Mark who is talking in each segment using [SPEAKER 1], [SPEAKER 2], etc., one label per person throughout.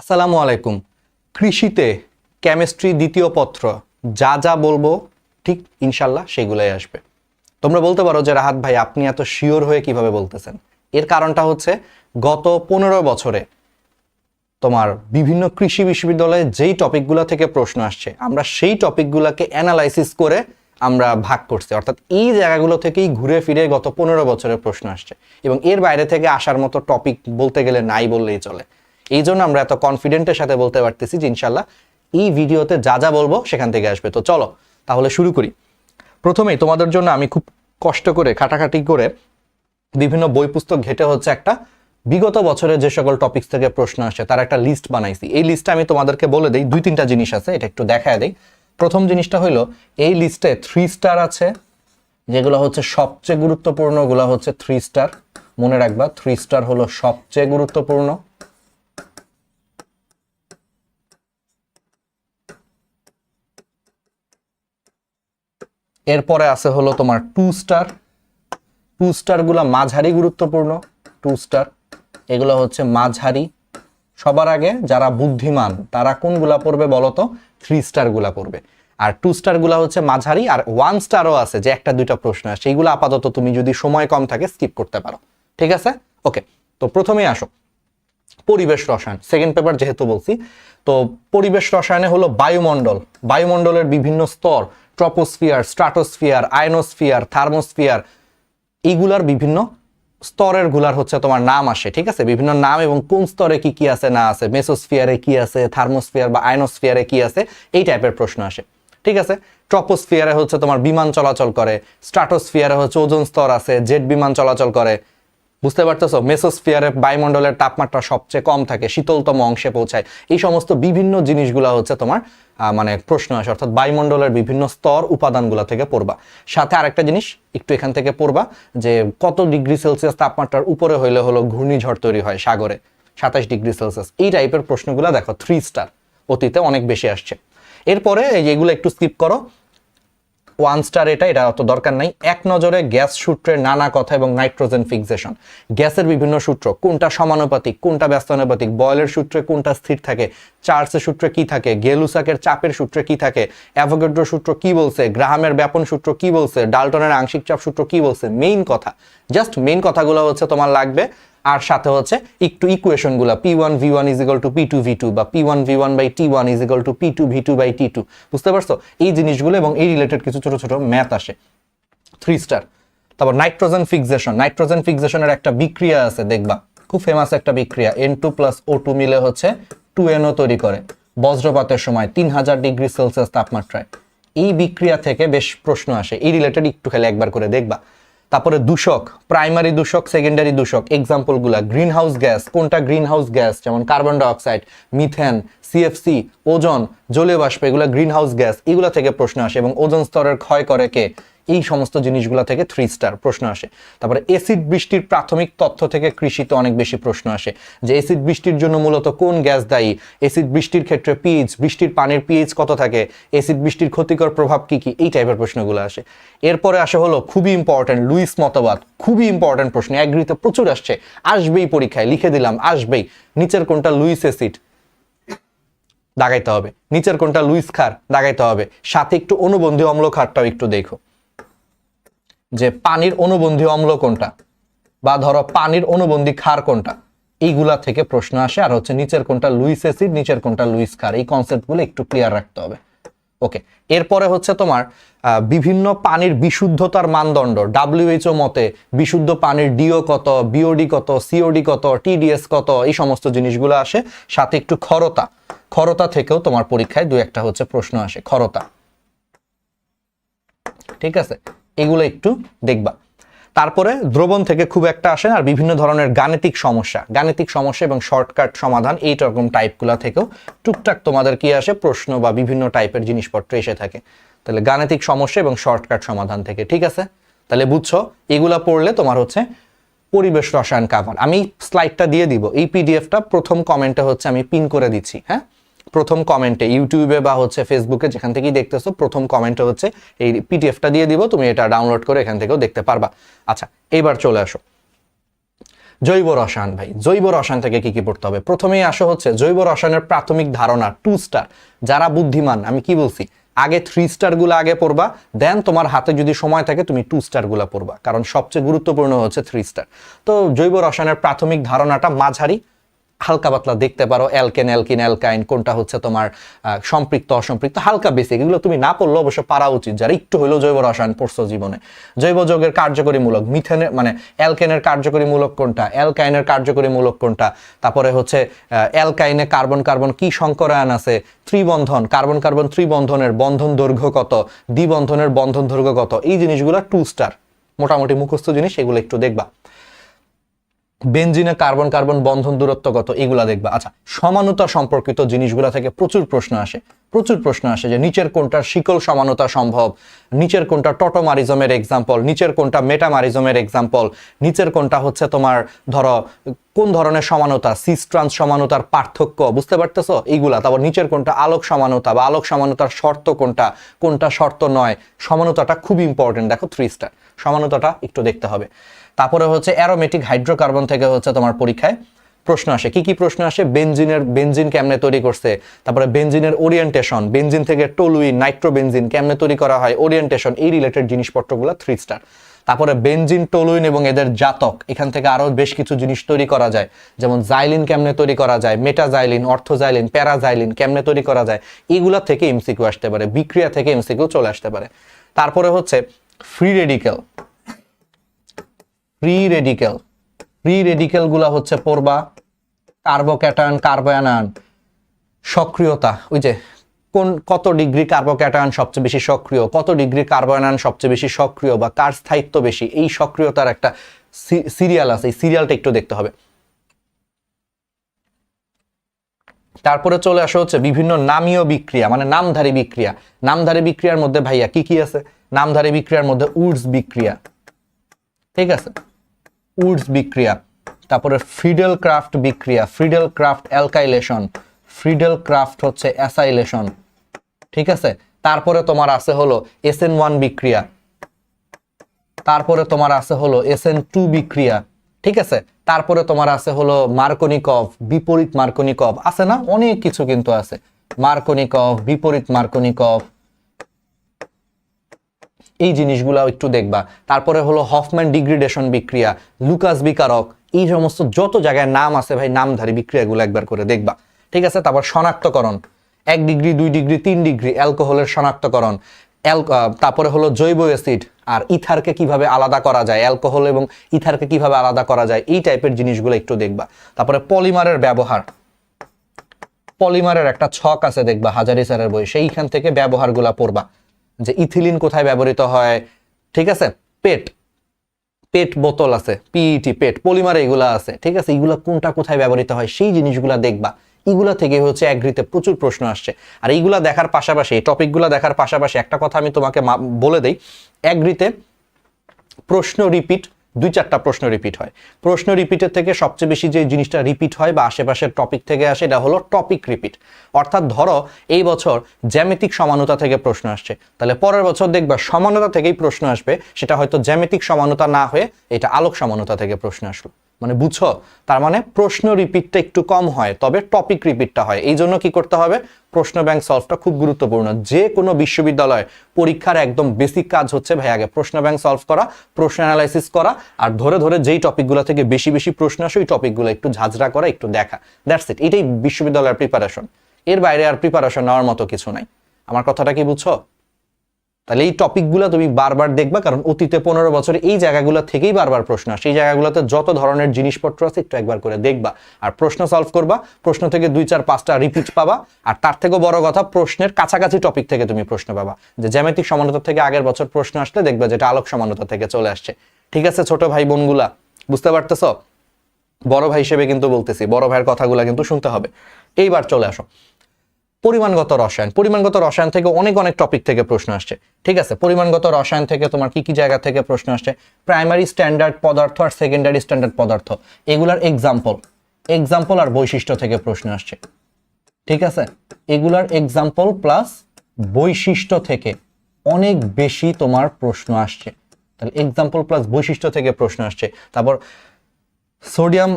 [SPEAKER 1] আসসালামু আলাইকুম। কৃষিতে কেমিস্ট্রি দ্বিতীয় পত্র, যা যা বলব, ঠিক ইনশাল্লাহ সেগুলোই আসবে। তোমরা বলতে পারো যে রাহাত ভাই, আপনি এত শিওর হয়ে কীভাবে বলতেছেন? এর কারণটা হচ্ছে, গত পনেরো বছরে তোমার বিভিন্ন কৃষি বিশ্ববিদ্যালয়ে যেই টপিকগুলো থেকে প্রশ্ন আসছে, আমরা সেই টপিকগুলোকে অ্যানালাইসিস করে আমরা ভাগ করছি। অর্থাৎ এই জায়গাগুলো থেকেই ঘুরে ফিরে গত পনেরো বছরের প্রশ্ন আসছে। এবং এর বাইরে থেকে আসার মতো টপিক বলতে গেলে নাই বললেই চলে। এই জন্য আমরা এত কনফিডেন্টের সাথে বলতে পারতেছি যে ইনশাল্লাহ এই ভিডিওতে যা যা বলব সেখান থেকে আসবে। তো চলো, তাহলে শুরু করি। প্রথমেই তোমাদের জন্য আমি খুব কষ্ট করে, খাটাখাটি করে বিভিন্ন বই পুস্তক ঘেটে হচ্ছে একটা বিগত বছরের যে সকল টপিকস থেকে প্রশ্ন আসে, তার একটা লিস্ট বানাইছি। এই লিস্টে আমি তোমাদেরকে বলে দিই, দুই তিনটা জিনিস আছে, এটা একটু দেখায় দিই। প্রথম জিনিসটা হইল, এই লিস্টে থ্রি স্টার আছে, যেগুলো হচ্ছে সবচেয়ে গুরুত্বপূর্ণগুলো হচ্ছে থ্রি স্টার মনে রাখবা থ্রি স্টার হলো সবচেয়ে গুরুত্বপূর্ণ। এরপরে আছে হলো তোমার টু স্টার টু স্টারগুলো মাঝারি গুরুত্বপূর্ণ। টু স্টার এগুলো হচ্ছে মাঝারি। সবার আগে যারা বুদ্ধিমান, তারা কোনগুলা পড়বে বলতো? থ্রি স্টারগুলা পড়বে। আর টু স্টারগুলা হচ্ছে মাঝারি আর ওয়ান স্টারও আছে যে একটা দুইটা প্রশ্ন আছে সেইগুলো আপাতত তুমি যদি সময় কম থাকে স্কিপ করতে পারো। ঠিক আছে? ওকে তো প্রথমেই আসো। পরিবেশ রসায়ন। সেকেন্ড পেপার যেহেতু বলছি, তো পরিবেশ রসায়নে হলো বায়ুমণ্ডল। বায়ুমণ্ডলের বিভিন্ন স্তর। ট্রপোস্ফিয়ার স্ট্রাটোস্ফিয়ার আয়নোস্ফিয়ার থার্মোস্ফিয়ার এইগুলার বিভিন্ন স্তরেরগুলার হচ্ছে তোমার নাম আসে, ঠিক আছে? বিভিন্ন নাম এবং কোন স্তরে কি কি আছে, না আছে? মেসোস্ফিয়ারে কি আছে? থার্মোস্ফিয়ার বা আয়নোস্ফিয়ারে কি আছে? এই টাইপের প্রশ্ন আসে, ঠিক আছে? ট্রপোস্ফিয়ারে হচ্ছে তোমার বিমান চলাচল করে স্ট্রাটোস্ফিয়ারে হচ্ছে ওজন স্তর আছে জেট বিমান চলাচল করে বুঝতে পারতেছো? মেসোস্ফিয়ারে বায়ুমণ্ডলের তাপমাত্রা সবচেয়ে কম থাকে, শীতলতম অংশে পৌঁছায়। এই সমস্ত বিভিন্ন জিনিসগুলো হচ্ছে তোমার মানে প্রশ্ন আসে, অর্থাৎ বায়ুমণ্ডলের বিভিন্ন স্তর উপাদানগুলো থেকে পড়বা। সাথে আরেকটা জিনিস, একটু এখান থেকে পড়বা, যে কত ডিগ্রি সেলসিয়াস তাপমাত্রার উপরে হইলে হলো ঘূর্ণিঝড় তৈরি হয় সাগরে, সাতাশ ডিগ্রি সেলসিয়াস। এই টাইপের প্রশ্নগুলো দেখো থ্রি স্টার অতীতে অনেক বেশি আসছে। এরপরে এই এগুলো একটু স্কিপ করো ওয়ান স্টার এটা এটা অত দরকার নাই। এক নজরে গ্যাস সূত্রের নানা কথা এবং নাইট্রোজেন ফিক্সেশন। গ্যাসের বিভিন্ন সূত্র, কোনটা সমানুপাতিক, কোনটা ব্যস্তানুপাতিক বয়েলের সূত্রে কোনটা স্থির থাকে চার্লসের সূত্রে কি থাকে, গেলুসাকের চাপের সূত্রে কি থাকে, অ্যাভোগেড্রো সূত্র কি বলছে, গ্রাহামের ব্যাপন সূত্র কি বলছে, ডাল্টনের আংশিক চাপ সূত্র কি বলছে মেইন কথা। জাস্ট মেইন কথাগুলো হচ্ছে তোমার লাগবে। আর সাথে হচ্ছে একটু ইকুয়েশনগুলা P one V one is equal to P two V two বা P one V one by T one is equal to P two V two by T two বুঝতে পারছ? এই জিনিসগুলো এবং এই রিলেটেড কিছু ছোট ছোট ম্যাথ আসে। থ্রি স্টার তারপর নাইট্রোজেন ফিক্সেশন নাইট্রোজেন ফিক্সেশনের একটা বিক্রিয়া আছে, দেখবা। খুব ফেমাস একটা বিক্রিয়া। N two plus O two মিলে হচ্ছে টু এনও তৈরি করে। বজ্রপাতের সময় তিন হাজার ডিগ্রি সেলসিয়াস তাপমাত্রায়। এই বিক্রিয়া থেকে বেশ প্রশ্ন আসে। এই রিলেটেড একটু খালি একবার করে দেখবা। তারপরে দূষক প্রাইমারি দূষক সেকেন্ডারি দূষক এক্সাম্পলগুলো গ্রিন হাউস গ্যাস কোনটা গ্রিন হাউস গ্যাস যেমন carbon dioxide methane CFC ozone জলীয় বাষ্প, এগুলো গ্রিন হাউস গ্যাস এগুলো থেকে প্রশ্ন আসে এবং ওজন স্তরের ক্ষয় করে কে? এই সমস্ত জিনিসগুলো থেকে থ্রি স্টার প্রশ্ন আসে। তারপরে এসিড বৃষ্টির প্রাথমিক তথ্য থেকে কৃষিতে অনেক বেশি প্রশ্ন আসে যে এসিড বৃষ্টির জন্য মূলত কোন গ্যাস দায়ী? এসিড বৃষ্টির ক্ষেত্রে পিএইচ বৃষ্টির পানির পিএইচ কত থাকে? এসিড বৃষ্টির ক্ষতিকর প্রভাব কি কি? এই টাইপের প্রশ্নগুলো আসে। এরপরে আসে হলো খুবই ইম্পর্টেন্ট লুইস মতবাদ। খুবই ইম্পর্টেন্ট প্রশ্ন অ্যাগ্রিতে প্রচুর আসছে। আসবেই পরীক্ষায়, লিখে দিলাম, আসবেই। নিচের কোনটা লুইস এসিড দাগাইতে হবে। নিচের কোনটা লুইস খার দাগাইতে হবে। সাথে একটু অনুবন্ধী অম্ল খারটাও একটু দেখো। যে পানির অনুবন্ধী অম্ল কোনটা? বা ধরো পানির অনুবন্ধী ক্ষার কোনটা? এইগুলা থেকে প্রশ্ন আসে, আর হচ্ছে নিচের কোনটা লুইস অ্যাসিড, নিচের কোনটা লুইস ক্ষার? এই কনসেপ্টগুলো একটু ক্লিয়ার রাখতে হবে। ওকে এরপরে হচ্ছে তোমার বিভিন্ন পানির বিশুদ্ধতার মানদণ্ড। ডাব্লিউএইচও মতে বিশুদ্ধ পানির ডিও কত বিওডি কত সিওডি কত টিডিএস কত, এই সমস্ত জিনিসগুলো আসে। সাথে একটু খরতা খরতা থেকেও তোমার পরীক্ষায় দু একটা হচ্ছে প্রশ্ন আসে খরতা ঠিক আছে? এগুলো একটু দেখবা। তারপরে দ্রবণ থেকে খুব একটা আসে না, আর বিভিন্ন ধরনের গাণিতিক সমস্যা। গাণিতিক সমস্যা এবং শর্টকাট সমাধান এই রকম টাইপগুলো থেকেও টুকটাক তোমাদের কি আসে প্রশ্ন বা বিভিন্ন টাইপের জিনিসপত্র এসে থাকে। তাহলে গাণিতিক সমস্যা এবং শর্টকাট সমাধান থেকে ঠিক আছে? তাহলে বুঝছ এগুলা পড়লে তোমার হচ্ছে পরিবেশ রসায়ন কাভার আমি স্লাইডটা দিয়ে দিব এই পিডিএফটা প্রথম কমেন্টে হচ্ছে আমি পিন করে দিচ্ছি হ্যাঁ? প্রথম কমেন্টে ইউটিউবে বা হচ্ছে ফেসবুকে যেখান থেকেই দেখতেছো, প্রথম কমেন্টে হচ্ছে এই পিডিএফটা দিয়ে দিব, তুমি এটা ডাউনলোড করে এখান থেকেও দেখতে পারবা। আচ্ছা এবার চলে আসো। জৈব রসায়ন ভাই, জৈব রসায়ন থেকে কি কি পড়তে হবে? প্রথমেই আসো হচ্ছে, জৈব রসায়নের প্রাথমিক ধারণা টু স্টার যারা বুদ্ধিমান, আমি কি বলছি? আগে থ্রি স্টারগুলো আগে পড়বা দেন তোমার হাতে যদি সময় থাকে, তুমি টু স্টারগুলো পড়বা, কারণ সবচেয়ে গুরুত্বপূর্ণ হচ্ছে থ্রি স্টার তো জৈব রসায়নের প্রাথমিক ধারণাটা মাঝারি হালকা পাতলা দেখতে পারো, অ্যালকেন, অ্যালকিন, অ্যালকাইন, কোনটা হচ্ছে তোমার সম্পৃক্ত, অসম্পৃক্ত, হালকা বেসিক এগুলো তুমি না পড়লে অবশ্য পারা উচিত। যারা একটু হলেও জৈব রসায়ন পড়ছো জীবনে। জৈব যৌগের কার্যকরী মূলক মিথেনের মানে অ্যালকেনের কার্যকরী মূলক কোনটা, অ্যালকাইনের কার্যকরী মূলক কোনটা, তারপরে হচ্ছে অ্যালকাইনে কার্বন কার্বন কি সংকরায়ন আছে, ত্রিবন্ধন, কার্বন কার্বন ত্রিবন্ধনের বন্ধন দৈর্ঘ্য কত, দ্বিবন্ধনের বন্ধন দৈর্ঘ্য কত, এই জিনিসগুলো টু স্টার মোটামুটি মুখস্থ জিনিস, এগুলো একটু দেখবা। বেনজিনে কার্বন কার্বন বন্ধন দূরত্ব কত এগুলা দেখবা। আচ্ছা সমানতা সম্পর্কিত জিনিসগুলা থেকে প্রচুর প্রশ্ন আসে। প্রচুর প্রশ্ন আসে যে নিচের কোনটার শিকল সমানতা সম্ভব? নিচের কোনটা টটোমারিজমের এক্সাম্পল নিচের কোনটা মেটামারিজমের এক্সাম্পল নিচের কোনটা হচ্ছে তোমার, ধরো, কোন ধরনের সমানতা? সিস ট্রান্স সমানতার পার্থক্য, বুঝতে পারতেছো? এইগুলা। তারপর নিচের কোনটা আলোক সমানতা বা আলোক সমানতার শর্ত কোনটা? কোনটা শর্ত নয়? সমানতাটা খুব ইম্পর্টেন্ট দেখো থ্রি স্টার সমানতাটা একটু দেখতে হবে। তারপরে হচ্ছে অ্যারোমেটিক হাইড্রোকার্বন থেকে হচ্ছে তোমার পরীক্ষায় প্রশ্ন আসে। কি কি প্রশ্ন আসে? বেনজিনের, বেনজিন কেমনে তৈরি করছে? তারপরে বেনজিনের ওরিয়েন্টেশন বেনজিন থেকে টলুইন নাইট্রোবেনজিন কেমনে তৈরি করা হয়? ওরিয়েন্টেশন এই রিলেটেড জিনিসপত্রগুলো থ্রি স্টার তারপরে বেনজিন টোলুইন এবং এদের জাতক, এখান থেকে আরও বেশ কিছু জিনিস তৈরি করা যায়। যেমন জাইলিন কেমনে তৈরি করা যায়? মেটাজাইলিন অর্থোজাইলিন প্যারাজাইলিন কেমনে তৈরি করা যায়? এগুলা থেকে এমসিকিউ আসতে পারে, বিক্রিয়া থেকে এমসিকিউ চলে আসতে পারে। তারপরে হচ্ছে free radical free radical free রেডিক্যালগুলা হচ্ছে পড়বা কার্বোক্যাটায়ন কার্বোয়ানায়ন সক্রিয়তা। ওই যে কোন, কত ডিগ্রি কার্বোক্যাটায়ন সবচেয়ে বেশি সক্রিয়, কত ডিগ্রি কার্বোয়ানায়ন সবচেয়ে বেশি সক্রিয় বা কার স্থায়িত্ব বেশি, এই সক্রিয়তার একটা সিরিয়াল আছে, এই সিরিয়ালটা একটু দেখতে হবে। তারপরে চলে আসা হচ্ছে বিভিন্ন নামীয় বিক্রিয়া মানে নামধারী বিক্রিয়া। নামধারী বিক্রিয়ার মধ্যে ভাইয়া কি কি আছে? নামধারী বিক্রিয়ার মধ্যে উডস বিক্রিয়া। ঠিক আছে? উডস বিক্রিয়া, তারপরে ফ্রিডেল ক্রাফট বিক্রিয়া, Friedel Crafts alkylation, Friedel Crafts হচ্ছে অ্যাসাইলেশন, ঠিক আছে? তারপরে তোমার আছে হলো এসএন ওয়ান বিক্রিয়া, তারপরে তোমার আছে হলো এসএন টু বিক্রিয়া, ঠিক আছে? তারপরে তোমার আছে হলো মার্কনিকভ, বিপরীত মার্কনিকভ, আছে না? অনেক কিছু কিন্তু আছে। মার্কনিকভ, বিপরীত মার্কনিকভ এই জিনিসগুলো একটু দেখবা। তারপরে হলো হফম্যান ডিগ্রিডেশন বিক্রিয়া, লুকাস বিকারক, এই সমস্ত যত জায়গায় নাম আছে ভাই, নামধারী বিক্রিয়াগুলো একবার করে দেখবা। ঠিক আছে? তারপর শনাক্তকরণ, এক ডিগ্রি, দুই ডিগ্রি, তিন ডিগ্রি, অ্যালকোহলের শনাক্তকরণ তারপরে হলো জৈব অ্যাসিড, আর ইথারকে কীভাবে আলাদা করা যায়, অ্যালকোহল এবং ইথারকে কীভাবে আলাদা করা যায়, এই টাইপের জিনিসগুলো একটু দেখবা। তারপরে পলিমারের ব্যবহার, পলিমারের একটা ছক আছে দেখবা, হাজারি স্যারের বই সেইখান থেকে ব্যবহারগুলা পড়বা। যে ইথিলিন কোথায় ব্যবহৃত হয়, ঠিক আছে? পেট পেট বোতল আছে পিইটি পেট, পলিমার এগুলা আছে, ঠিক আছে? এগুলা কোনটা কোথায় ব্যবহৃত হয়, সেই জিনিসগুলা দেখবা। এগুলা থেকে হচ্ছে অ্যাগ্রিতে প্রচুর প্রশ্ন আসছে। আর এইগুলা দেখার পাশাপাশি, এই টপিকগুলা দেখার পাশাপাশি একটা কথা আমি তোমাকে বলে দেই। অ্যাগ্রিতে প্রশ্ন রিপিট দুই চারটা প্রশ্ন রিপিট হয়। প্রশ্ন রিপিটের থেকে সবচেয়ে বেশি যে জিনিসটা রিপিট হয় বা আশেপাশের টপিক থেকে আসে, এটা হলো টপিক রিপিট অর্থাৎ ধরো, এই বছর জ্যামিতিক সমানতা থেকে প্রশ্ন আসছে। তাহলে পরের বছর দেখবা সমানতা থেকেই প্রশ্ন আসবে, সেটা হয়তো জ্যামিতিক সমানতা না হয়ে এটা আলোক সমানতা থেকে প্রশ্ন আসলো। মানে বুঝছ? তার মানে প্রশ্ন রিপিটটা একটু কম হয়, তবে টপিক রিপিটটা হয়। এই জন্য কি করতে হবে? প্রশ্ন ব্যাংক সলভটা খুব গুরুত্বপূর্ণ। যে কোনো বিশ্ববিদ্যালয় পরীক্ষার একদম বেসিক কাজ হচ্ছে, ভাই, আগে প্রশ্ন ব্যাংক সলভ করা, প্রশ্ন অ্যানালাইসিস করা, আর ধরে ধরে যেই টপিকগুলো থেকে বেশি বেশি প্রশ্ন আসে, ওই টপিকগুলো একটু ঝাঁঝরা করা, একটু দেখা। দ্যাটস ইট এটাই বিশ্ববিদ্যালয়ের প্রিপারেশন এর বাইরে আর প্রিপারেশন নেওয়ার মতো কিছু নাই। আমার কথাটা কি বুঝছ? তাহলে এই টপিকগুলো তুমি বারবার দেখবা, কারণ অতীতে পনেরো বছরে এই জায়গাগুলো থেকেই বারবার প্রশ্ন আসে। এই জায়গাগুলোতে যত ধরনের জিনিসপত্র আছে একটু একবার করে দেখবা আর প্রশ্ন সলভ করবা। প্রশ্ন থেকে দুই চার পাঁচটা রিপিট পাবা আর তার থেকেও বড় কথা, প্রশ্নের কাছাকাছি টপিক থেকে তুমি প্রশ্ন পাবা। যে জ্যামিতিক সমানতা থেকে আগের বছর প্রশ্ন আসলে দেখবা যেটা আলোক সমানতা থেকে চলে আসছে। ঠিক আছে ছোট ভাই বোনগুলা, বুঝতে পারতেছো? বড় ভাই হিসেবে কিন্তু বলতেছি, বড় ভাইয়ের কথাগুলো কিন্তু শুনতে হবে। এইবার চলে আসো। পরিমাণগত রসায়ন পরিমাণগত রসায়ন থেকে অনেক অনেক টপিক থেকে প্রশ্ন আসছে। ঠিক আছে? পরিমাণগত রসায়ন থেকে তোমার কি কি জায়গা থেকে প্রশ্ন আসছে? প্রাইমারি স্ট্যান্ডার্ড পদার্থ আর সেকেন্ডারি স্ট্যান্ডার্ড পদার্থ, এগুলার এক্সাম্পল এক্সাম্পল আর বৈশিষ্ট্য থেকে প্রশ্ন আসছে। ঠিক আছে? এগুলার এক্সাম্পল প্লাস বৈশিষ্ট্য থেকে অনেক বেশি তোমার প্রশ্ন আসছে। তাহলে এক্সাম্পল প্লাস বৈশিষ্ট্য থেকে প্রশ্ন আসছে। তারপর সোডিয়াম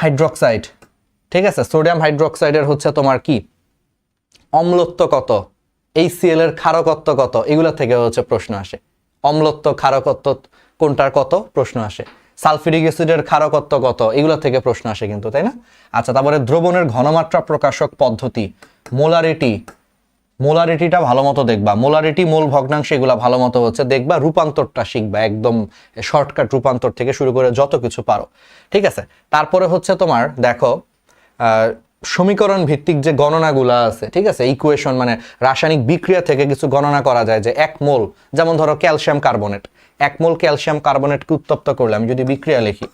[SPEAKER 1] হাইড্রোক্সাইড ঠিক আছে? সোডিয়াম হাইড্রোক্সাইডের হচ্ছে তোমার কি? অম্লত্ব কত? এই সিএল এর ক্ষারকত্ব কত? এগুলো থেকে হচ্ছে প্রশ্ন আসে। অম্লত্ব, ক্ষারকত্ব কোনটার কত? প্রশ্ন আসে। সালফিউরিক অ্যাসিডের ক্ষারকত্ব কত? এগুলো থেকে প্রশ্ন আসে কিন্তু, তাই না? আচ্ছা তারপরে দ্রবণের ঘনমাত্রা প্রকাশক পদ্ধতি। মোলারিটি। মোলারিটিটা ভালো মতো দেখবা। মোলারিটি, মোল ভগ্নাংশ এগুলো ভালো মতো হচ্ছে দেখবা। রূপান্তরটা শিখবা, একদম শর্টকাট রূপান্তর থেকে শুরু করে যত কিছু পারো। ঠিক আছে? তারপরে হচ্ছে তোমার, দেখো সমীকরণ ভিত্তিক যে গণনাগুলা আছে, ঠিক আছে? ইকুয়েশন মানে রাসায়নিক বিক্রিয়া থেকে কিছু গণনা করা যায় যে এক মোল, যেমন ধরো ক্যালসিয়াম কার্বনেট। এক মোল ক্যালসিয়াম কার্বনেটকে উত্তপ্ত করলে, আমি যদি বিক্রিয়া লিখি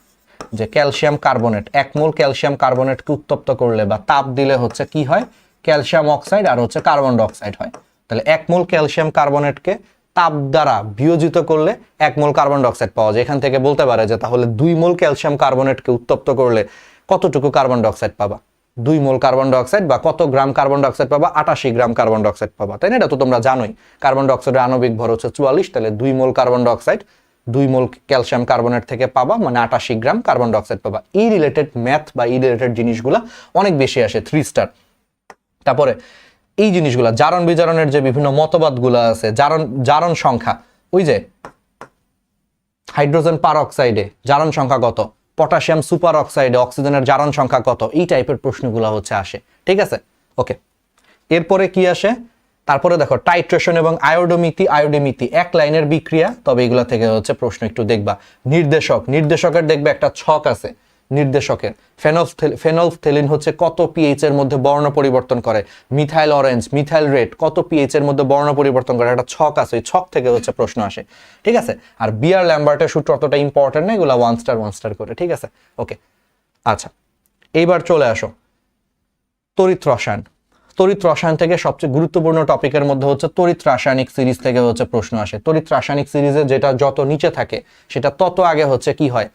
[SPEAKER 1] যে ক্যালসিয়াম কার্বনেট, এক মোল ক্যালসিয়াম কার্বনেটকে উত্তপ্ত করলে বা তাপ দিলে হচ্ছে কি হয়? ক্যালসিয়াম অক্সাইড আর হচ্ছে কার্বন ডাইঅক্সাইড হয়। তাহলে এক মোল ক্যালসিয়াম কার্বনেটকে তাপ দ্বারা বিয়োজিত করলে এক মোল কার্বন ডাইঅক্সাইড পাওয়া যায়। এখান থেকে বলতে পারে যে তাহলে দুই মোল ক্যালসিয়াম কার্বনেটকে উত্তপ্ত করলে কতটুকু কার্বন ডাইঅক্সাইড পাবা? দুই মোল কার্বন ডাইঅক্সাইড বা কত গ্রাম কার্বন ডাইঅক্সাইড পাবা? আটাশি গ্রাম কার্বন ডাইঅক্সাইড পাবা। তাই না? এটা তো তোমরা জানোই। কার্বন ডাইঅক্সাইডের আণবিক ভর হচ্ছে চুয়াল্লিশ, তাহলে দুই মোল কার্বন ডাইঅক্সাইড, দুই মোল ক্যালসিয়াম কার্বনেট থেকে পাবা মানে আটাশি গ্রাম কার্বন ডাইঅক্সাইড পাবা। ই রিলেটেড ম্যাথ বা ই রিলেটেড জিনিসগুলো অনেক বেশি আসে, থ্রি স্টার। তারপরে এই জিনিসগুলা, জারণ বিজারণের যে বিভিন্ন মতবাদগুলো আছে, জারণ জারণ সংখ্যা, ওই যে, হাইড্রোজেন পার অক্সাইডে জারণ সংখ্যা কত? পটাশিয়াম সুপার অক্সাইডে অক্সিজেনের জারণ সংখ্যা কত? এই টাইপের প্রশ্নগুলো হচ্ছে আসে। ঠিক আছে? ওকে এরপরে কি আসে? তারপরে দেখো টাইট্রেশন এবং আয়োডোমিতি আয়োডোমিতি, এক লাইনের বিক্রিয়া। তবে এগুলো থেকে হচ্ছে প্রশ্ন একটু দেখবা। নির্দেশক, নির্দেশকের দেখবে একটা ছক আছে। নির্দেশকের। ফেনলফথেল ফেনলফথেলিন হচ্ছে কত পিএইচ এর মধ্যে বর্ণ পরিবর্তন করে। মিথাইল অরেঞ্জ মিথাইল রেড কত পিএইচ এর মধ্যে বর্ণ পরিবর্তন করে। একটা ছক আছে, ওই ছক থেকে হচ্ছে প্রশ্ন আসে। ঠিক আছে? আর বিআর ল্যাম্বার্টের সূত্র অতটা ইম্পর্টেন্ট না, এগুলো ওয়ান স্টার ওয়ান স্টার করে। ঠিক আছে? ওকে আচ্ছা এইবার চলে আসো। তড়িৎ রসায়ন। তড়িৎ রসায়ন থেকে সবচেয়ে গুরুত্বপূর্ণ টপিকের মধ্যে হচ্ছে তড়িৎ রাসায়নিক সিরিজ থেকে হচ্ছে প্রশ্ন আসে। তড়িৎ রাসায়নিক সিরিজে যেটা যত নিচে থাকে, সেটা তত আগে হচ্ছে কি হয়?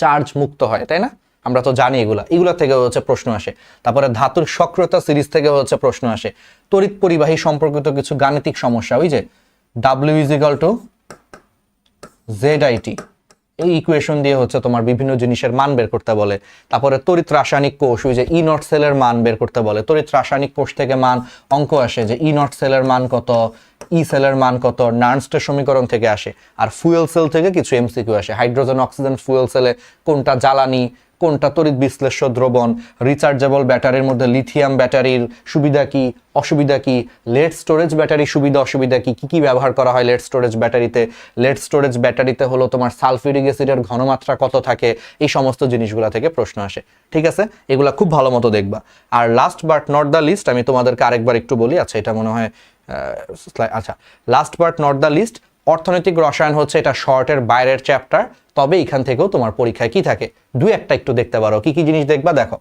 [SPEAKER 1] চার্জ মুক্ত হয়, তাই না? আমরা তো জানি এগুলা। এগুলা থেকে হচ্ছে প্রশ্ন আসে। তারপরে ধাতুর সক্রিয়তা সিরিজ থেকে হচ্ছে প্রশ্ন আসে। তড়িৎ পরিবাহী সম্পর্কিত কিছু গাণিতিক সমস্যা, ওই যে W is equal to Z I T এই ইকুয়েশন দিয়ে হচ্ছে তোমার বিভিন্ন জিনিসের মান বের করতে বলে। তারপরে তড়িৎ রাসায়নিক কোষ, ওই যে ই নট সেলের মান বের করতে বলে। তড়িৎ রাসায়নিক কোষ থেকে মান অঙ্ক আসে যে ই নট সেলের মান কত ই সেলের মান কত নার্নস্টের সমীকরণ থেকে আসে। আর ফুয়েল সেল থেকে কিছু এমসিকিউ আসে। হাইড্রোজেন অক্সিজেন ফুয়েল সেলে কোনটা জ্বালানি কোনটা? তড়িৎ বিশ্লেষ্য দ্রবণ রিচার্জেবল ব্যাটারির মধ্যে লিথিয়াম ব্যাটারির সুবিধা কি, অসুবিধা কি লেড স্টোরেজ ব্যাটারি সুবিধা, অসুবিধা কি কি কি ব্যবহার করা হয় লেড স্টোরেজ ব্যাটারিতে? লেড স্টোরেজ ব্যাটারিতে হলো তোমার সালফিউরিক অ্যাসিডের ঘনমাত্রা কত থাকে? এই সমস্ত জিনিসগুলো থেকে প্রশ্ন আসে। ঠিক আছে? এগুলা খুব ভালো মতো দেখবা। আর last but not the least আমি তোমাদেরকে আরেকবার একটু বলি আচ্ছা এটা মনে হয় আচ্ছা last but not the least অর্থনৈতিক রসায়ন হচ্ছে এটা শর্টের বাইরের চ্যাপ্টার তবে এখান থেকেও তোমার পরীক্ষায় কি থাকে? দুই একটা একটু দেখতে পারো, কি কি জিনিস দেখবা? দেখো।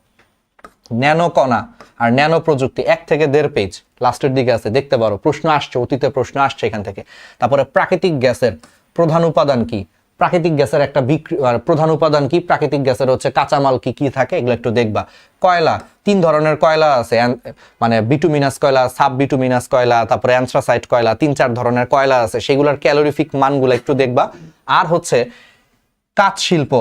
[SPEAKER 1] ন্যানো কণা আর ন্যানো প্রযুক্তি, এক থেকে দেড় পেজ লাস্টের দিকে আছে, দেখতে পারো। প্রশ্ন আসছে, অতীতে প্রশ্ন আসছে এখান থেকে। তারপরে প্রাকৃতিক গ্যাসের প্রধান উপাদান কি? প্রাকৃতিক গ্যাসের একটা বিক্রি প্রধান উপাদান কি? প্রাকৃতিক গ্যাসের হচ্ছে কাঁচামাল কি কি থাকে? এগুলো একটু দেখবা। কয়লা, তিন ধরনের কয়লা আছে। মানে বিটুমিনাস কয়লা সাব বিটুমিনাস কয়লা, তারপরে অ্যান্থ্রাসাইট কয়লা, তিন চার ধরনের কয়লা আছে। সেগুলোর ক্যালোরিফিক মানগুলো একটু দেখবা। আর হচ্ছে কাঁচ শিল্প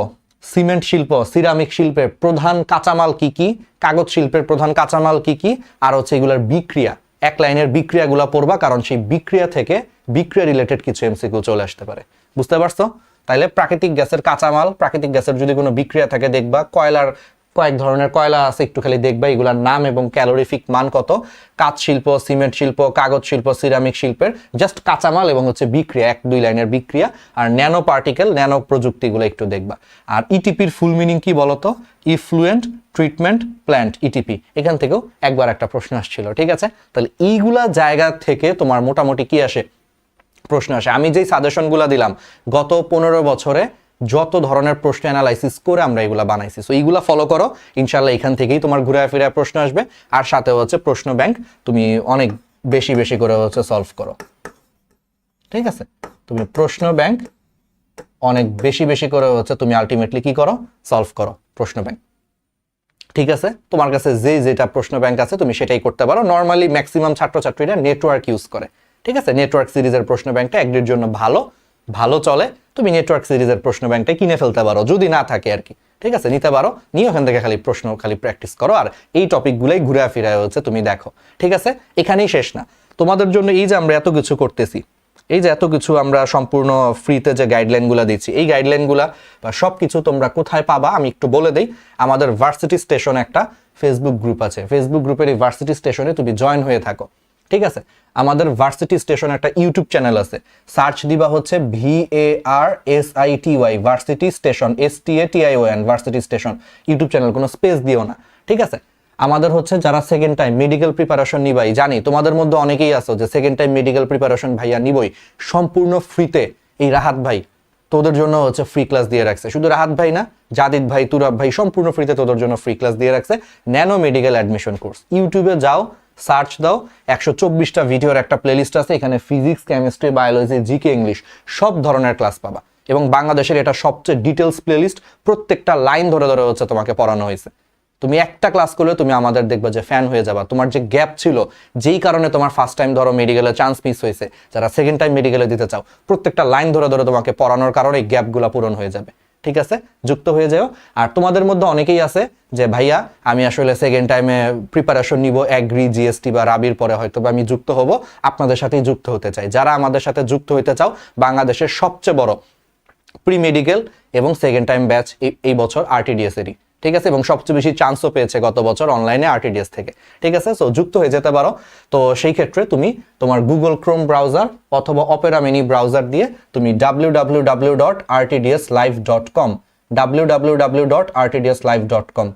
[SPEAKER 1] সিমেন্ট শিল্প সিরামিক শিল্পের প্রধান কাঁচামাল কি কি? কাগজ শিল্পের প্রধান কাঁচামাল কি কি? আর হচ্ছে এগুলোর বিক্রিয়া। এক লাইনের বিক্রিয়াগুলো পড়বা, কারণ সেই বিক্রিয়া থেকে বিক্রিয়া রিলেটেড কিছু এমসিকিউ চলে আসতে পারে। বুঝতে পারছ? তাইলে প্রাকৃতিক গ্যাসের কাঁচামাল, প্রাকৃতিক গ্যাসের যদি কোনো বিক্রিয়া থাকে দেখবা, কয়লার কয়েক ধরনের কয়লা আছে, একটু খালি দেখবা, এগুলার নাম এবং ক্যালোরিফিক মান কত। কাঁচ শিল্প, সিমেন্ট শিল্প, কাগজ শিল্প, সিরামিক শিল্পের জাস্ট কাঁচামাল এবং হচ্ছে বিক্রিয়া, এক দুই লাইনের বিক্রিয়া। আর ন্যানো পার্টিকেল, ন্যানো প্রযুক্তিগুলো একটু দেখবা। আর ইটিপির ফুল মিনিং কি বলতো? ইফ্লুয়েন্ট ট্রিটমেন্ট প্ল্যান্ট ইটিপি এখান থেকেও একবার একটা প্রশ্ন আসছিল, ঠিক আছে? তাহলে এইগুলা জায়গা থেকে তোমার মোটামুটি কি আসে? প্রশ্ন আসে। আমি যেই সাজেশনগুলো দিলাম, গত পনেরো বছরে যত ধরনের প্রশ্ন অ্যানালাইসিস করে আমরা এগুলা বানাইছি। সো এইগুলা ফলো করো ইনশাল্লাহ এখান থেকেই তোমার ঘুরে ফিরে প্রশ্ন আসবে। আর সাথে হচ্ছে প্রশ্ন ব্যাংক তুমি অনেক বেশি বেশি করে হচ্ছে সলভ করো। ঠিক আছে? তুমি প্রশ্ন ব্যাংক অনেক বেশি বেশি করে হচ্ছে তুমি আলটিমেটলি কি করো? সলভ করো প্রশ্ন ব্যাংক ঠিক আছে? তোমার কাছে যে যেটা প্রশ্ন ব্যাংক আছে, তুমি সেটাই করতে পারো। নর্মালি ম্যাক্সিমাম ছাত্রছাত্রীরা নেটওয়ার্ক ইউজ করে। ঠিক আছে? নেটওয়ার্ক সিরিজের প্রশ্ন ব্যাংকটা একদিনের জন্য ভালো ভালো চলে। তুমি নেটওয়ার্ক সিরিজের প্রশ্ন ব্যাংকটা কিনে ফেলতে পারো, যদি না থাকে আর কি। ঠিক আছে? নিতে পারো। নিয়ে ওখান থেকে খালি প্রশ্ন, খালি প্র্যাকটিস করো। আর এই টপিকগুলোই ঘুরে ফিরে হচ্ছে তুমি দেখো। ঠিক আছে? এখানেই শেষ না। তোমাদের জন্য এই যে আমরা এত কিছু করতেছি, এই যে এত কিছু আমরা সম্পূর্ণ ফ্রিতে যে গাইডলাইনগুলো দিচ্ছি, এই গাইডলাইনগুলো বা সব কিছু তোমরা কোথায় পাবা আমি একটু বলে দিই। আমাদের ভার্সিটি স্টেশন একটা ফেসবুক গ্রুপ আছে। ফেসবুক গ্রুপের এই ভার্সিটি স্টেশনে তুমি জয়েন হয়ে থাকো। ঠিক আছে? আমাদের ভার্সিটি স্টেশন একটা ইউটিউব চ্যানেল আছে। সার্চ দিবা হচ্ছে V A R S I T Y varsity station S T A T I O N varsity station YouTube channel কোনো স্পেস দিও না। ঠিক আছে? আমাদের হচ্ছে যারা সেকেন্ড টাইম মেডিকেল প্রিপারেশন নিবাই, জানি, তোমাদের মধ্যে অনেকেই আছো যে সেকেন্ড টাইম মেডিকেল প্রিপারেশন ভাইয়া নিবই, সম্পূর্ণ ফ্রিতে এই রাহাত ভাই, তোদের জন্য হচ্ছে ফ্রি ক্লাস দিয়ে রাখছে। শুধু রাহাত ভাই না, জাদিদ ভাই, তুরাব ভাই, সম্পূর্ণ ফ্রিতে তোদের জন্য ফ্রি ক্লাস দিয়ে রাখছে। ন্যানো মেডিকেল অ্যাডমিশন কোর্স ইউটিউবে যাও সার্চ দাও। একশো চব্বিশটা ভিডিওর একটা প্লেলিস্ট আছে, এখানে physics chemistry biology GK English সব ধরনের ক্লাস পাবা। এবং বাংলাদেশের এটা সবচেয়ে ডিটেলস প্লেলিস্ট প্রত্যেকটা লাইন ধরে ধরে হচ্ছে তোমাকে পড়ানো হয়েছে। তুমি একটা ক্লাস করলে তুমি আমাদের দেখবে যে ফ্যান হয়ে যাবা। তোমার যে গ্যাপ ছিল, যেই কারণে তোমার ফার্স্ট টাইম ধরো মেডিকেলে চান্স মিস হয়েছে, যারা সেকেন্ড টাইম মেডিকেলে দিতে চাও, প্রত্যেকটা লাইন ধরে ধরে তোমাকে পড়ানোর কারণে এই গ্যাপগুলো পূরণ হয়ে যাবে। ঠিক আছে? যুক্ত হয়ে যাও। আর তোমাদের মধ্যে অনেকেই আছে যে, ভাইয়া, আমি আসলে সেকেন্ড টাইমে প্রিপারেশন নিব অ্যাগ্রি জিএসটি বা রাবির পরে হয়তো বা আমি যুক্ত হব। আপনাদের সাথেই যুক্ত হতে চাই। যারা আমাদের সাথে যুক্ত হতে চাও, বাংলাদেশের সবচেয়ে বড় প্রি মেডিকেল এবং সেকেন্ড টাইম ব্যাচ এই বছর আরটিডিএস এরই। ঠিক আছে? এবং সবচেয়ে বেশি চান্সও পেয়েছে গত বছর অনলাইনে আরটিডিএস থেকে। ঠিক আছে? সো যুক্ত হয়ে যেতে পারো। তো সেই ক্ষেত্রে তুমি তোমার গুগল ক্রোম ব্রাউজার অথবা অপেরা মিনি ব্রাউজার দিয়ে তুমি W W W dot RTDS live dot com W W W dot RTDS live dot com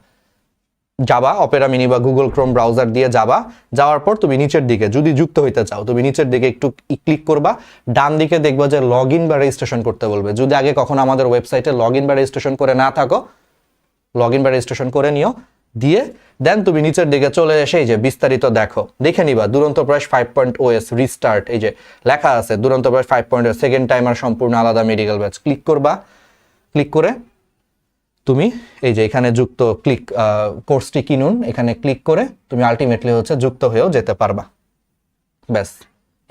[SPEAKER 1] যাবা অপেরা মিনি বা গুগল ক্রোম ব্রাউজার দিয়ে যাবা। যাওয়ার পর তুমি নিচের দিকে, যদি যুক্ত হইতে চাও, তুমি নিচের দিকে একটু ক্লিক করবা। ডান দিকে দেখবা যে লগ ইন বা রেজিস্ট্রেশন করতে বলবে। যদি আগে কখনো আমাদের ওয়েবসাইটে লগ ইন বা রেজিস্ট্রেশন করে না থাকো লগ ইন বা রেজিস্ট্রেশন করে নিও, দিয়ে দেন তুমি নিচের দিকে চলে এসে এই যে বিস্তারিত দেখো। দেখে নিবা, দুরন্ত price five point OS restart এই যে লেখা আছে, দুরন্ত price five point second timer সম্পূর্ণ আলাদা মেডিকেল ব্যাচ ক্লিক করবা ক্লিক করে তুমি এই যে এখানে যুক্ত ক্লিক কোর্সটি কিনুন, এখানে ক্লিক করে তুমি আলটিমেটলি হচ্ছে যুক্ত হয়েও যেতে পারবা। ব্যাস,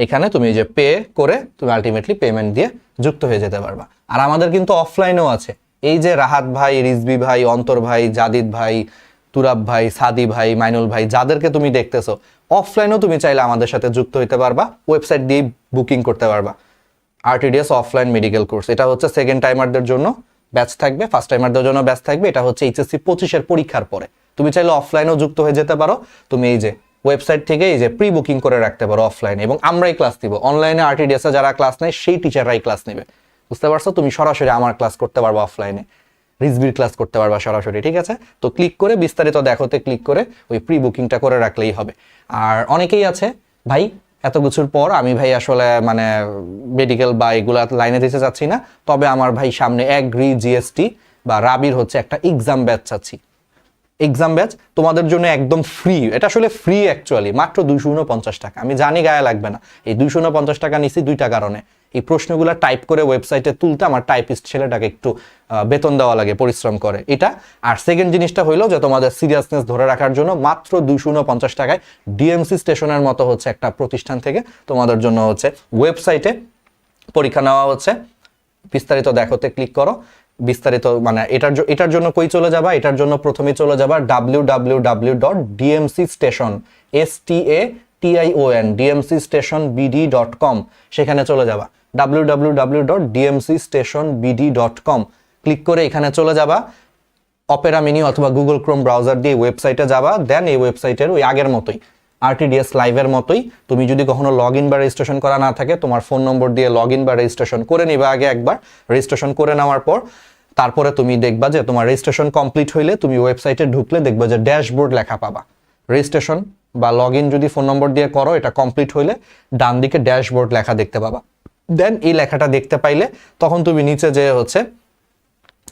[SPEAKER 1] এখানে তুমি এই যে পে করে তুমি আলটিমেটলি পেমেন্ট দিয়ে যুক্ত হয়ে যেতে পারবা। আর আমাদের কিন্তু অফলাইনেও আছে। এই যে রাহাত ভাই রিজবি ভাই, অন্তর ভাই, জাদিদ ভাই, তুরাব ভাই, সাদি ভাই, মাইনুল ভাই, যাদেরকে তুমি দেখতেছো অফলাইনেও তুমি চাইলে আমাদের সাথে যুক্ত হইতে পারবা ওয়েবসাইট দিয়ে বুকিং করতে পারবা। আরটিডিএস অফলাইন মেডিকেল কোর্স এটা হচ্ছে সেকেন্ড টাইমারদের জন্য ব্যাচ থাকবে ফার্স্ট টাইমারদের জন্য ব্যাচ থাকবে, এটা হচ্ছে এইচএসসি পঁচিশের পরীক্ষার পরে। তুমি চাইলে অফলাইনেও যুক্ত হয়ে যেতে পারো, তুমি এই যে ওয়েবসাইট থেকে এই যে প্রি বুকিং করে রাখতে পারো অফলাইনে এবং আমরাই ক্লাস দিব অনলাইনে আরটিডিএস যারা ক্লাস নেয়, সেই টিচাররাই ক্লাস নেবে। বুঝতে পারছ? তুমি সরাসরি আমার ক্লাস করতে পারব অফলাইনে রিজবির ক্লাস করতে পারবা সরাসরি, ঠিক আছে? তো ক্লিক করে, বিস্তারিত দেখোতে ক্লিক করে ওই প্রি বুকিংটা করে রাখলেই হবে। আর অনেকেই আছে, ভাই, এত কিছুর পর আমি ভাই আসলে মানে মেডিকেল বা এগুলা লাইনে দিতে চাচ্ছি না। তবে আমার ভাই সামনে অ্যাগ্রি জিএসটি বা রাবির হচ্ছে একটা এক্সাম ব্যাচ চাচ্ছি। এক্সাম ব্যাচ তোমাদের জন্য একদম ফ্রি এটা আসলে ফ্রি অ্যাকচুয়ালি মাত্র দুইশো উনপঞ্চাশ টাকা। আমি জানি গায়ে লাগবে না। এই দুইশো উনপঞ্চাশ টাকা নিছি দুইটা কারণে। এই প্রশ্নগুলো টাইপ করে ওয়েবসাইটে তুলতে আমার টাইপিস্ট ছেলেটাকে একটু বেতন দেওয়া লাগে, পরিশ্রম করে। এটা, আর সেকেন্ড জিনিসটা হইল যে তোমাদের সিরিয়াসনেস ধরে রাখার জন্য মাত্র দুইশো উনপঞ্চাশ টাকায় ডিএমসি স্টেশনের মতো হচ্ছে একটা প্রতিষ্ঠান থেকে তোমাদের জন্য হচ্ছে ওয়েবসাইটে পরীক্ষা নেওয়া হচ্ছে। বিস্তারিত দেখোতে ক্লিক করো। বিস্তারিত মানে এটার এটার জন্য কই চলে যাবা? এটার জন্য প্রথমে চলে যাবা W W W dot DMC station S T A T I O N DMC station BD dot com সেখানে চলে যাবা। কম ক্লিক করে এখানে চলে যাবা। অপেরা মিনি অথবা গুগল ক্রোম ব্রাউজার দিয়ে ওয়েবসাইটে যাবা দেন এই ওয়েবসাইটের ওই আগের মতোই আরটিডিএস লাইভের মতোই। তুমি যদি কখনো লগ ইন বা রেজিস্ট্রেশন করা না থাকে, তোমার ফোন নম্বর দিয়ে লগ ইন বা রেজিস্ট্রেশন করে নিবা আগে একবার। রেজিস্ট্রেশন করে নেওয়ার পর, তারপরে তুমি দেখবা যে তোমার রেজিস্ট্রেশন কমপ্লিট হইলে তুমি ওয়েবসাইটে ঢুকলে দেখবা যে ড্যাশবোর্ড লেখা পাবা। রেজিস্ট্রেশন বা লগ যদি ফোন নম্বর দিয়ে করো, এটা কমপ্লিট হইলে ডান দিকে ড্যাশবোর্ড লেখা দেখতে পাবা। দেন এই লেখাটা দেখতে পাইলে তখন তুমি নিচে যে হচ্ছে,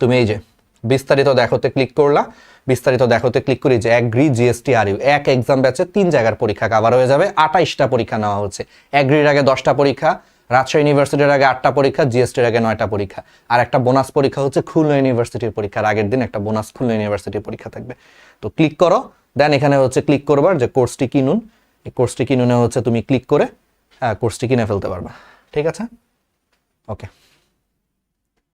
[SPEAKER 1] তুমি এই যে বিস্তারিত দেখোতে ক্লিক করলা, বিস্তারিত দেখোতে ক্লিক করি যে অ্যাগ্রি জিএসটি আর ইউ এক এক্সাম ব্যাচে তিন জায়গার পরীক্ষা কাভার হয়ে যাবে, আঠাইশটা পরীক্ষা নেওয়া হচ্ছে। অ্যাগ্রির আগে দশটা পরীক্ষা, রাজশাহী ইউনিভার্সিটির আগে আটটা পরীক্ষা জিএসটির আগে নয়টা পরীক্ষা। আর একটা বোনাস পরীক্ষা হচ্ছে খুলনা ইউনিভার্সিটির পরীক্ষার আগের দিন একটা বোনাস খুলনা ইউনিভার্সিটির পরীক্ষা থাকবে। তো ক্লিক করো দেন এখানে হচ্ছে ক্লিক করবার যে কোর্সটি কিনুন, এই কোর্সটি কিনুনে হচ্ছে তুমি ক্লিক করে হ্যাঁ কোর্সটি কিনে ফেলতে পারবা। ঠিক আছে? ওকে